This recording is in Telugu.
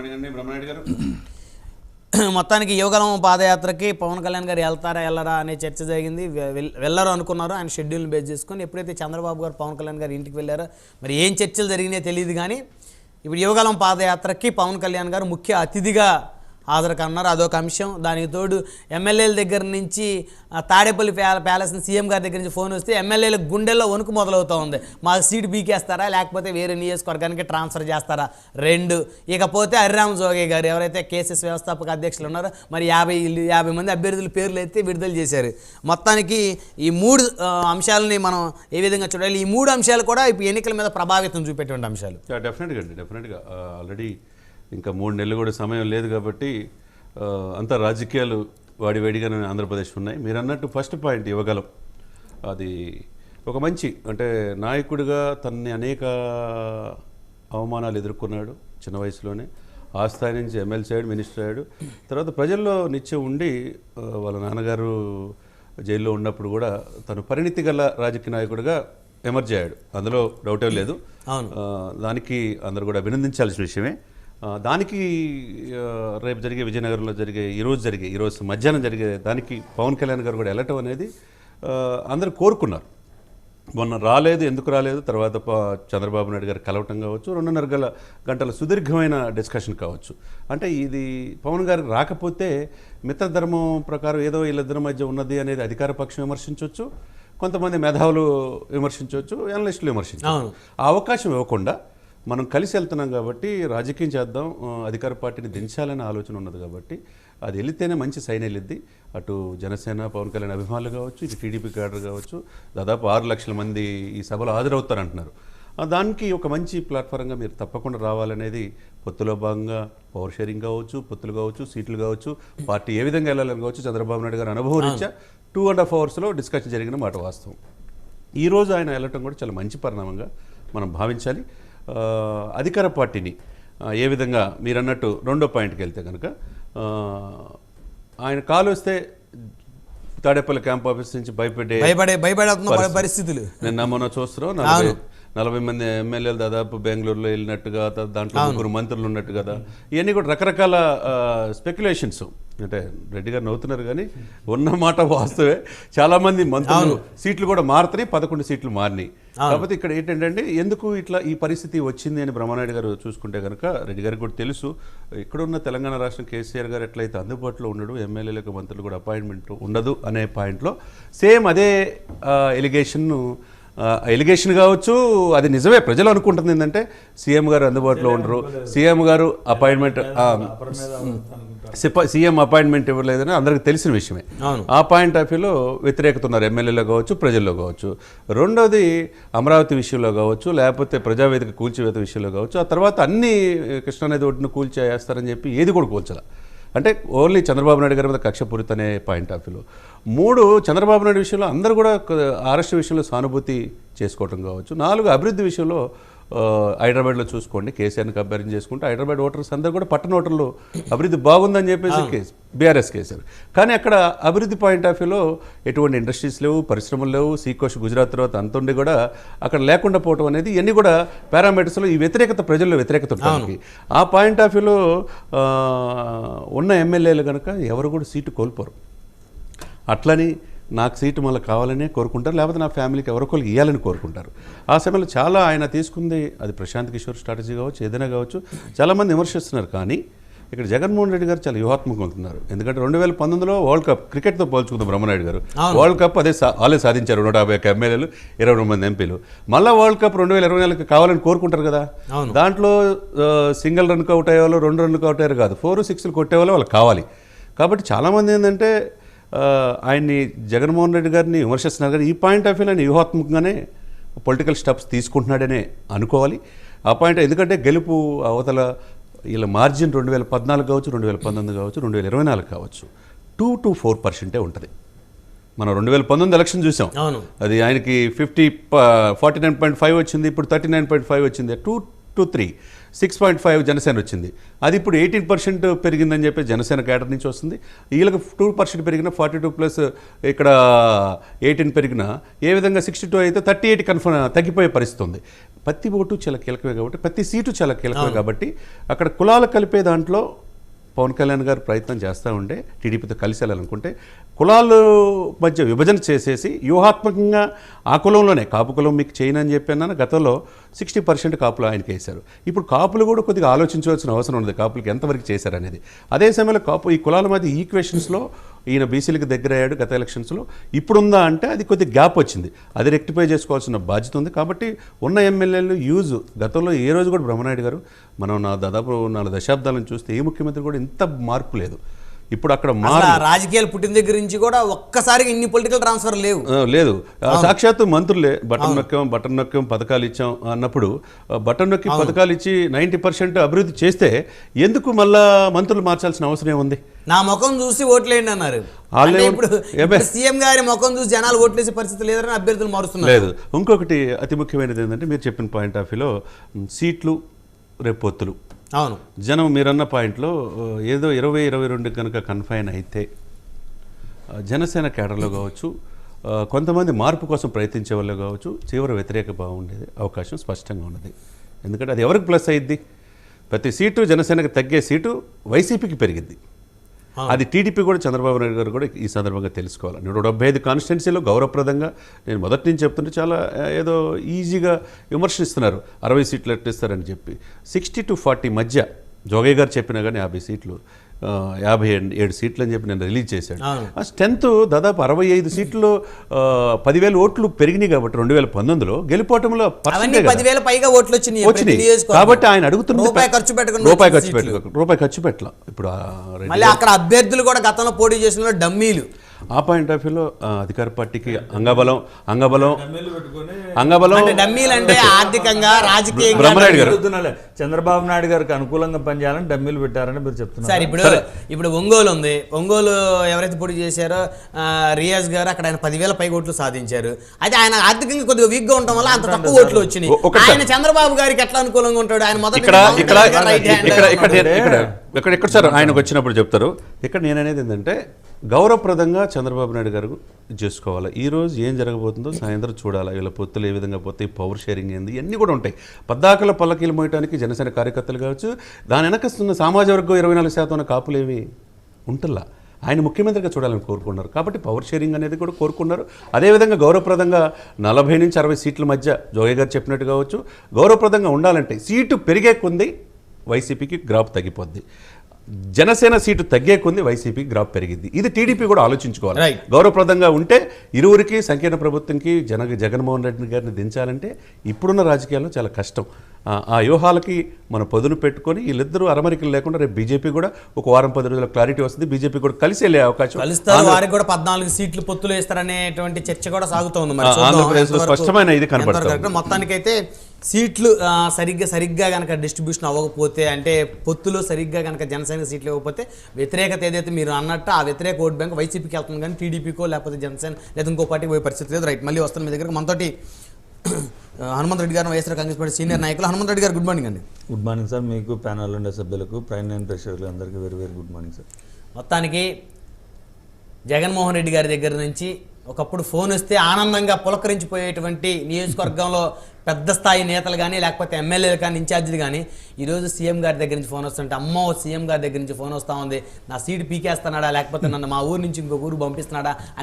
అడగండి బ్రహ్మనాయుడు గారు. మొత్తానికి యువగలం పాదయాత్రకి పవన్ కళ్యాణ్ గారు వెళ్తారా వెళ్ళరా అనే చర్చ జరిగింది. వెళ్ళరు అనుకున్నారు. ఆయన షెడ్యూల్ని బేస్ చేసుకొని ఎప్పుడైతే చంద్రబాబు గారు పవన్ కళ్యాణ్ గారు ఇంటికి వెళ్ళారో మరి ఏం చర్చలు జరిగినాయో తెలియదు కానీ ఇప్పుడు యువగలం పాదయాత్రకి పవన్ కళ్యాణ్ గారు ముఖ్య అతిథిగా హాజరు కన్నారు అదొక అంశం. దానికి తోడు ఎమ్మెల్యేల దగ్గర నుంచి తాడేపల్లి ప్యాలెస్ సీఎం గారి దగ్గర నుంచి ఫోన్ వస్తే ఎమ్మెల్యేల గుండెల్లో వణుకు మొదలవుతూ ఉంది మాకు సీటు బీకేస్తారా లేకపోతే వేరే నియోజకవర్గానికి ట్రాన్స్ఫర్ చేస్తారా? రెండు. ఇకపోతే హరిరామ్ జోగే గారు ఎవరైతే కేసెస్ వ్యవస్థాపక అధ్యక్షులు ఉన్నారో మరి యాభై యాభై మంది అభ్యర్థుల పేర్లు అయితే విడుదల చేశారు. మొత్తానికి ఈ మూడు అంశాలని మనం ఏ విధంగా చూడాలి? ఈ మూడు అంశాలు కూడా ఇప్పుడు ఎన్నికల మీద ప్రభావితం చూపేటువంటి అంశాలు. డెఫినెట్గా అండి. డెఫినెట్గా ఆల్రెడీ ఇంకా మూడు నెలలు కూడా సమయం లేదు కాబట్టి అంతా రాజకీయాలు వాడి వేడిగానే ఆంధ్రప్రదేశ్ ఉన్నాయి. మీరు అన్నట్టు ఫస్ట్ పాయింట్ ఇవ్వగలం. అది ఒక మంచి అంటే నాయకుడిగా తన్ని అనేక అవమానాలు ఎదుర్కొన్నాడు చిన్న వయసులోనే. ఆ స్థాయి నుంచి ఎమ్మెల్సీ అయ్యాడు మినిస్టర్ అయ్యాడు. తర్వాత ప్రజల్లో నిత్యం ఉండి వాళ్ళ నాన్నగారు జైల్లో ఉన్నప్పుడు కూడా తను పరిణితి గల రాజకీయ నాయకుడిగా ఎమర్జ్ అయ్యాడు. అందులో డౌటే లేదు. దానికి అందరూ కూడా అభినందించాల్సిన విషయమే. దానికి రేపు జరిగే విజయనగరంలో జరిగే ఈరోజు జరిగే ఈరోజు మధ్యాహ్నం జరిగే దానికి పవన్ కళ్యాణ్ గారు కూడా వెళ్ళటం అనేది అందరూ కోరుకున్నారు. మొన్న రాలేదు ఎందుకు రాలేదు తర్వాత చంద్రబాబు నాయుడు గారు కలవటం కావచ్చు రెండున్నర గల గంటల సుదీర్ఘమైన డిస్కషన్ కావచ్చు. అంటే ఇది పవన్ గారికి రాకపోతే మిత్రధర్మం ప్రకారం ఏదో వీళ్ళిద్దరి మధ్య ఉన్నది అనేది అధికార పక్షం విమర్శించవచ్చు కొంతమంది మేధావులు విమర్శించవచ్చు అనలిస్టులు విమర్శించవచ్చు. ఆ అవకాశం ఇవ్వకుండా మనం కలిసి వెళ్తున్నాం కాబట్టి రాజకీయం చేద్దాం అధికార పార్టీని దించాలనే ఆలోచన ఉన్నది కాబట్టి అది వెళితేనే మంచి సైన్ వెళ్ళిద్ది అటు జనసేన పవన్ కళ్యాణ్ అభిమానులు కావచ్చు ఇటు టీడీపీ క్యాడర్ కావచ్చు దాదాపు ఆరు లక్షల మంది ఈ సభలో హాజరవుతారంటున్నారు. దానికి ఒక మంచి ప్లాట్ఫారంగా మీరు తప్పకుండా రావాలనేది పొత్తులో భాగంగా పవర్ షేరింగ్ కావచ్చు పొత్తులు కావచ్చు సీట్లు కావచ్చు పార్టీ ఏ విధంగా వెళ్ళాలని కావచ్చు చంద్రబాబు నాయుడు గారు అనుభవం రీత్యా టూ అండ్ హాఫ్ అవర్స్లో డిస్కషన్ జరిగిన మాట వాస్తవం. ఈ రోజు ఆయన వెళ్ళటం కూడా చాలా మంచి పరిణామంగా మనం భావించాలి. అధికార పార్టీని ఏ విధంగా మీరు అన్నట్టు రెండో పాయింట్కి వెళ్తే కనుక ఆయన కాలు వస్తే తాడేపల్లి క్యాంప్ ఆఫీస్ నుంచి భయపెట్టే భయపడే భయపడుతున్న పరిస్థితులు. నిన్న మొన్న చూస్తున్నాం నలభై మంది ఎమ్మెల్యేలు దాదాపు బెంగళూరులో వెళ్ళినట్టుగా దాంట్లో ముగ్గురు మంత్రులు ఉన్నట్టు కదా. ఇవన్నీ కూడా రకరకాల స్పెక్యులేషన్స్ అంటే రెడ్డి గారు నవ్వుతున్నారు కానీ ఉన్న మాట వాస్తవే. చాలా మంది మంత్రులు సీట్లు కూడా మారుతున్నాయి పదకొండు సీట్లు మారినాయి. కాకపోతే ఇక్కడ ఏంటంటే ఎందుకు ఇట్లా ఈ పరిస్థితి వచ్చింది అని బ్రహ్మనాయుడు గారు చూసుకుంటే కనుక రెడ్డి గారికి కూడా తెలుసు ఇక్కడ ఉన్న తెలంగాణ రాష్ట్రం కేసీఆర్ గారు ఎట్లయితే అందుబాటులో ఉండడు ఎమ్మెల్యేలకు మంత్రులు కూడా అపాయింట్మెంట్ ఉండదు అనే పాయింట్లో సేమ్ అదే ఎలిగేషన్ను ఎలిగేషన్ కావచ్చు అది నిజమే. ప్రజలు అనుకుంటుంది ఏంటంటే సీఎం గారు అందుబాటులో ఉండరు. సీఎం గారు అపాయింట్మెంట్ సీఎం అపాయింట్మెంట్ ఇవ్వలేదని అందరికీ తెలిసిన విషయమే. ఆ పాయింట్ ఆఫ్ వ్యూలో వ్యతిరేకత ఉన్నారు. ఎమ్మెల్యేలో కావచ్చు ప్రజల్లో కావచ్చు. రెండోది అమరావతి విషయంలో కావచ్చు లేకపోతే ప్రజావేదిక కూల్చివేత విషయంలో కావచ్చు. ఆ తర్వాత అన్ని కృష్ణానది ఒడ్డును కూల్చేస్తారని చెప్పి ఏది కూడా కూల్చాల. అంటే ఓన్లీ చంద్రబాబు నాయుడు గారి మీద కక్షపూరిత అనే పాయింట్ ఆఫ్ వ్యూలో. మూడు చంద్రబాబు నాయుడు విషయంలో అందరూ కూడా అరెస్ట్ విషయంలో సానుభూతి చేసుకోవటం కావచ్చు. నాలుగు అభివృద్ధి విషయంలో హైదరాబాద్లో చూసుకోండి కేసీఆర్ని కంపేరింగ్ చేసుకుంటే హైదరాబాద్ ఓటర్స్ అందరూ కూడా పట్టణ ఓటర్లు. అభివృద్ధి బాగుందని చెప్పేసి కేసు బీఆర్ఎస్ కేసారు కానీ అక్కడ అభివృద్ధి పాయింట్ ఆఫ్ వ్యూలో ఎటువంటి ఇండస్ట్రీస్ లేవు పరిశ్రమలు లేవు సీకోష్ గుజరాత్ తర్వాత అంతుండి కూడా అక్కడ లేకుండా పోవటం అనేది ఇవన్నీ కూడా పారామీటర్స్లో ఈ వ్యతిరేకత ప్రజల్లో వ్యతిరేకత ఉండడానికి. ఆ పాయింట్ ఆఫ్ వ్యూలో ఉన్న ఎమ్మెల్యేలు కనుక ఎవరు కూడా సీటు కోల్పోరు. అట్లని నాకు సీటు మళ్ళీ కావాలనే కోరుకుంటారు లేకపోతే నా ఫ్యామిలీకి ఎవరికొకరికి ఇవ్వాలని కోరుకుంటారు. ఆ సమయంలో చాలా ఆయన తీసుకుంది అది ప్రశాంత్ కిషోర్ స్ట్రాటజీ కావచ్చు ఏదైనా కావచ్చు చాలామంది విమర్శిస్తున్నారు. కానీ ఇక్కడ జగన్మోహన్ రెడ్డి గారు చాలా వ్యూహాత్మకంగా ఉంటున్నారు. ఎందుకంటే రెండు వేల పంతొమ్మిదిలో వరల్డ్ కప్ క్రికెట్తో పోల్చుకుందాం బ్రహ్మనాయుడు గారు. వరల్డ్ కప్ అదే సా- వాళ్ళే సాధించారు నూట యాభై ఒక్క ఎమ్మెల్యేలు ఇరవై రెండు మంది ఎంపీలు. మళ్ళీ వరల్డ్ కప్ రెండు వేల ఇరవై నాలుగుకి కావాలని కోరుకుంటారు కదా. దాంట్లో సింగిల్ రన్కి అవుట్ అయ్యేవాళ్ళు రెండు రన్లకు అవుట్ అయ్యారు కాదు. ఫోర్ సిక్స్లు కొట్టేవాళ్ళు వాళ్ళకి కావాలి. కాబట్టి చాలామంది ఏంటంటే ఆయన్ని జగన్మోహన్ రెడ్డి గారిని విమర్శిస్తున్నారు. కానీ ఈ పాయింట్ ఆఫ్ వ్యూ ఆయన వ్యూహాత్మకంగానే పొలిటికల్ స్టెప్స్ తీసుకుంటున్నాడనే అనుకోవాలి. ఆ పాయింట్ ఎందుకంటే గెలుపు అవతల వీళ్ళ మార్జిన్ రెండు వేల పద్నాలుగు కావచ్చు రెండు వేల పంతొమ్మిది కావచ్చు రెండు వేల ఇరవై నాలుగు కావచ్చు. టూ టు ఫోర్ పర్సెంటే ఉంటుంది. మనం రెండు వేల పంతొమ్మిది ఎలక్షన్ చూసాం. అవును. అది ఆయనకి fifty forty nine point five వచ్చింది ఇప్పుడు థర్టీ నైన్ పాయింట్ ఫైవ్ వచ్చింది. Two to three. Six point five Janasena వచ్చింది. అది ఇప్పుడు ఎయిటీన్ పర్సెంట్ పెరిగిందని చెప్పి జనసేన కేటర్ నుంచి వస్తుంది. వీళ్ళకి టూ పర్సెంట్ పెరిగిన ఫార్టీ టూ ప్లస్ ఇక్కడ ఎయిటీన్ పెరిగిన ఏ విధంగా సిక్స్టీ టూ అయితే థర్టీ ఎయిట్ కన్ఫర్మ్ తగ్గిపోయే పరిస్థితి ఉంది. ప్రతి ఓటు చాలా కీలకమే కాబట్టి ప్రతి సీటు చాలా కీలకమే కాబట్టి అక్కడ కులాలు కలిపే దాంట్లో పవన్ కళ్యాణ్ గారు ప్రయత్నం చేస్తూ ఉంటే టీడీపీతో కలిసి వెళ్ళాలనుకుంటే కులాలు మధ్య విభజన చేసేసి వ్యూహాత్మకంగా ఆ కులంలోనే కాపు కులం మీకు చేయను అని చెప్పాను గతంలో సిక్స్టీ పర్సెంట్ కాపులు ఆయనకి వేశారు. ఇప్పుడు కాపులు కూడా కొద్దిగా ఆలోచించవలసిన అవసరం ఉంది కాపులకి ఎంతవరకు చేశారనేది అదే సమయంలో కాపు ఈ కులాల మధ్య ఈక్వేషన్స్లో ఈయన బీసీలకు దగ్గర అయ్యాడు గత ఎలక్షన్స్లో. ఇప్పుడుందా అంటే అది కొద్ది గ్యాప్ వచ్చింది. అది రెక్టిఫై చేసుకోవాల్సిన బాధ్యత ఉంది. కాబట్టి ఉన్న ఎమ్మెల్యేలు యూజ్ గతంలో ఏ రోజు కూడా బ్రహ్మనాయుడు గారు మనం నా దాదాపు నాలుగు దశాబ్దాలను చూస్తే ఏ ముఖ్యమంత్రి కూడా ఇంత మార్పు లేదు. ఇప్పుడు అక్కడ రాజకీయాలు పుట్టిన దగ్గర నుంచి కూడా ఒక్కసారిగా ఇన్ని పొలిటికల్ ట్రాన్స్ఫర్ లేవు. లేదు. సాక్షాత్తు మంత్రులే. బటన్ నొక్కాం బటన్ నొక్కాం పథకాలు ఇచ్చాం అన్నప్పుడు బటన్ నొక్కి పథకాలు ఇచ్చి నైంటీ పర్సెంట్ అభివృద్ధి చేస్తే ఎందుకు మళ్ళా మంత్రులు మార్చాల్సిన అవసరం ఏముంది? నా ముఖం చూసి ఓట్లేయండి అన్నారు. ఇప్పుడు. సీఎం గారి ముఖం చూసి జనాలు ఓట్లేసే పరిస్థితి లేదని అభ్యర్థులు మారుస్తున్నారు. లేదు. ఇంకొకటి అతి ముఖ్యమైనది ఏంటంటే మీరు చెప్పిన పాయింట్ ఆఫ్ వ్యూలో సీట్లు రేపొత్తులు అవును. జనం మీరన్న పాయింట్లో ఏదో ఇరవై ఇరవై రెండు కనుక కన్ఫైన్ అయితే జనసేన కేడర్లో కావచ్చు కొంతమంది మార్పు కోసం ప్రయత్నించే వాళ్ళు కావచ్చు తీవ్ర వ్యతిరేక భావం ఉండేది అవకాశం స్పష్టంగా ఉన్నది. ఎందుకంటే అది ఎవరికి ప్లస్ అయ్యిద్ది ప్రతి సీటు జనసేనకు తగ్గే సీటు వైసీపీకి పెరిగిద్ది. అది టీడీపీ కూడా చంద్రబాబు నాయుడు గారు కూడా ఈ సందర్భంగా తెలుసుకోవాలి. నూట డెబ్బై ఐదు కాన్స్టిట్యున్సీలో గౌరవప్రదంగా నేను మొదటి నుంచి చెప్తుంటే చాలా ఏదో ఈజీగా విమర్శిస్తున్నారు. అరవై సీట్లు ఎట్టిస్తారని చెప్పి. సిక్స్టీ టు ఫార్టీ మధ్య జోగయ్య గారు చెప్పినా కానీ యాభై సీట్లు యాభై ఏడు- ఏడు సీట్లు అని చెప్పి నేను రిలీజ్ చేశాడు. ఆ స్ట్రెంత్ దాదాపు అరవై ఐదు సీట్లు పదివేల ఓట్లు పెరిగినాయి కాబట్టి రెండు వేల పంతొమ్మిదిలో గెలుపోవటంలో. పదివేల పైగా ఓట్లు వచ్చినాయి. కాబట్టి ఆయన అడుగుతున్న రూపాయి ఖర్చు పెట్టకుండా రూపాయి ఖర్చు. పెట్ట రూపాయి ఖర్చు పెట్టల ఇప్పుడు అక్కడ అభ్యర్థులు కూడా గతంలో పోటీ చేసిన డమ్మీలు ఆ పాయింట్ ఆఫ్ వ్యూలో అధికార పార్టీకి అంగబలం అంగబలం అంగబలం. అంటే డమ్మీలు అంటే ఆర్థికంగా రాజకీయంగా బ్రహ్మనాయుడు గారు. చంద్రబాబు నాయుడు గారికి అనుకూలంగా పనిచేయాలని డమ్మీలు పెట్టారని మీరు చెప్తున్నారు. సార్ ఇప్పుడు ఇప్పుడు ఒంగోలు ఉంది. ఒంగోలు ఎవరైతే పోటీ చేశారో రియాజ్ గారు అక్కడ ఆయన పదివేల పై ఓట్లు సాధించారు. అయితే ఆయన ఆర్థికంగా కొద్దిగా వీక్గా ఉండటం వల్ల అంత తక్కువ ఓట్లు వచ్చినాయి. ఆయన చంద్రబాబు గారికి ఎట్లా అనుకూలంగా ఉంటాడు? ఆయన మొదటి ఇక్కడ ఇక్కడ ఇక్కడ ఇక్కడ సార్ ఆయనకు వచ్చినప్పుడు చెప్తారు. ఇక్కడ నేను అనేది ఏంటంటే గౌరవప్రదంగా చంద్రబాబు నాయుడు గారు చేసుకోవాలి? ఈరోజు ఏం జరగబోతుందో సాయంత్రం చూడాలి? వీళ్ళ పొత్తులు ఏ విధంగా పోతాయి? పవర్ షేరింగ్ ఏంది? ఇవన్నీ కూడా ఉంటాయి. పద్దాకల పల్లకీలు మోయటానికి జనసేన కార్యకర్తలు కావచ్చు దాని వెనకస్తున్న ఉన్న సమాజ వర్గం ఇరవై నాలుగు శాతం ఉన్న కాపులేవి ఉంటుల్లా ఆయన ముఖ్యమంత్రిగా చూడాలని కోరుకున్నారు. కాబట్టి పవర్ షేరింగ్ అనేది కూడా కోరుకున్నారు. అదేవిధంగా గౌరవప్రదంగా నలభై నుంచి అరవై సీట్ల మధ్య జోగయ్య గారు చెప్పినట్టు కావచ్చు గౌరవప్రదంగా ఉండాలంటే సీటు పెరిగే కొంది వైసీపీకి గ్రాఫ్ తగ్గిపోద్ది. జనసేన సీటు తగ్గే కొంది వైసీపీకి గ్రాఫ్ పెరిగింది. ఇది టీడీపీ కూడా ఆలోచించుకోవాలి. గౌరవప్రదంగా ఉంటే ఇరువురికి సంకీర్ణ ప్రభుత్వంకి జన జగన్మోహన్ రెడ్డి గారిని దించాలంటే ఇప్పుడున్న రాజకీయాల్లో చాలా కష్టం. ఆ- వ్యూహాలకి మన పొదును పెట్టుకొని వీళ్ళిద్దరూ అరమరికలు లేకుండా రేపు బీజేపీ కూడా ఒక వారం పది రోజుల క్లారిటీ వస్తుంది. బీజేపీ కూడా కలిసి వెళ్ళే అవకాశం కలుస్తారు. వారికి కూడా పద్నాలుగు సీట్లు పొత్తులు వేస్తారనేటువంటి చర్చ కూడా సాగుతోంది ఆంధ్రప్రదేశ్లో స్పష్టమైన ఇది కనబడుతోంది. మొత్తానికైతే సీట్లు సరిగ్గా సరిగ్గా కనుక డిస్ట్రిబ్యూషన్ అవ్వకపోతే అంటే పొత్తులు సరిగ్గా కనుక జనసేన సీట్లు ఇవ్వకపోతే వ్యతిరేకత ఏదైతే మీరు అన్నట్టు ఆ వ్యతిరేక ఓట్ బ్యాంక్ వైసీపీకి వెళ్తుంది కానీ టీడీపీకో లేకపోతే జనసేన లేదా ఇంకో పార్టీకి పోయే పరిస్థితి లేదు. రైట్. మళ్ళీ వస్తాను మీ దగ్గరకు. మనతోటి హనుమంత్ రెడ్డి గారు వైఎస్ఆర్ కాంగ్రెస్ పార్టీ సీనియర్ నాయకులు. హనుమంత్ రెడ్డి గారు గుడ్ మార్నింగ్ అండి. Good morning sir. మీకు ప్యానల్ ఉండే సభ్యులకు ప్రైమ్ నైన్ ప్రేక్షకులు అందరికీ very very good morning sir. మొత్తానికి జగన్మోహన్ రెడ్డి గారి దగ్గర నుంచి ఒకప్పుడు ఫోన్ వస్తే ఆనందంగా పులకరించిపోయేటువంటి నియోజకవర్గంలో పెద్ద స్థాయి నేతలు కానీ లేకపోతే ఎమ్మెల్యేలు కానీ ఇన్ఛార్జీలు కానీ ఈరోజు సీఎం గారి దగ్గర నుంచి ఫోన్ వస్తుంటే అమ్మో సీఎం గారి దగ్గర నుంచి ఫోన్ వస్తూ ఉంది. నా సీటు పీకేస్తున్నాడా లేకపోతే నన్ను మా ఊరు నుంచి ఇంకొక ఊరు పంపిస్తున్నాడా